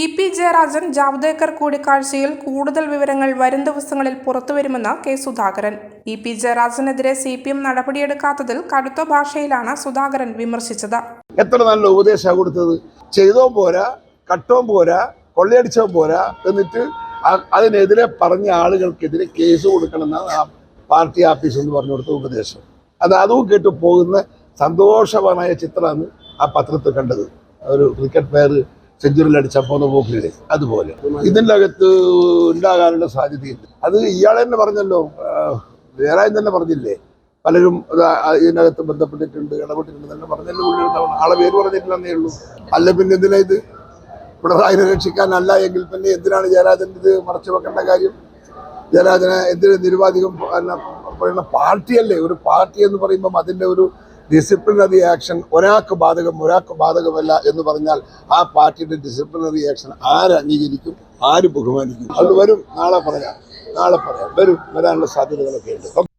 E P Jayarajan Javadekar കൂടിക്കാഴ്ചയിൽ കൂടുതൽ വിവരങ്ങൾ വരും ദിവസങ്ങളിൽ പുറത്തുവരുമെന്ന് കെ സുധാകരൻ. ഇ പി ജയരാജനെതിരെ സി പി എം നടപടിയെടുക്കാത്തതിൽ കടുത്ത ഭാഷയിലാണ് സുധാകരൻ വിമർശിച്ചത്. എത്ര നല്ല ഉപദേശമാണ് കൊടുത്തത്? ചെയ്തോ പോരാ കട്ടോ പോരാ കൊള്ളയടിച്ചോ പോരാ എന്നിട്ട് അതിനെതിരെ പറഞ്ഞ ആളുകൾക്കെതിരെ കേസ് കൊടുക്കണമെന്നാണ് ആ പാർട്ടി ആഫീസ് എന്ന് പറഞ്ഞു കൊടുത്ത ഉപദേശം. അത് അതും കേട്ട് പോകുന്ന സന്തോഷവാനായ ചിത്രമാണ് ആ പത്രത്തിൽ കണ്ടത്. ഒരു ക്രിക്കറ്റ് പ്ലെയർ സെഞ്ചുറിയിൽ അടിച്ചാൽ പോകുന്ന പോക്കില്ലേ? അതുപോലെ. ഇതിന്റെ അകത്ത് ഉണ്ടാകാനുള്ള സാധ്യതയുണ്ട്. അത് ഇയാൾ തന്നെ പറഞ്ഞല്ലോ. വേറെ തന്നെ പറഞ്ഞില്ലേ? പലരും ഇതിനകത്ത് ബന്ധപ്പെട്ടിട്ടുണ്ട് ഇടപെട്ടിട്ടുണ്ട് പറഞ്ഞല്ലോ. ആളെ പേര് പറഞ്ഞിട്ടില്ലെന്നേ ഉള്ളൂ. അല്ല പിന്നെ എന്തിനാ ഇത്? പിണറായിനെ രക്ഷിക്കാനല്ല എങ്കിൽ പിന്നെ എന്തിനാണ് ജയരാജൻ ഇത് മറച്ചു വെക്കേണ്ട കാര്യം? ജയരാജനെ എന്തിനു നിരുപാധികം പറയുന്ന പാർട്ടിയല്ലേ? ഒരു പാർട്ടി എന്ന് പറയുമ്പം അതിന്റെ ഒരു ഡിസിപ്ലിനറി ആക്ഷൻ ഒരാൾക്ക് ബാധകം ഒരാൾക്ക് ബാധകമല്ല എന്ന് പറഞ്ഞാൽ ആ പാർട്ടിയുടെ ഡിസിപ്ലിനറി ആക്ഷൻ ആര് അംഗീകരിക്കും ആര് ബഹുമാനിക്കും? അത് വരും. നാളെ പറയാം. നാളെ പറയാം. വരും. വരാനുള്ള സാധ്യതകളൊക്കെ ഉണ്ട്.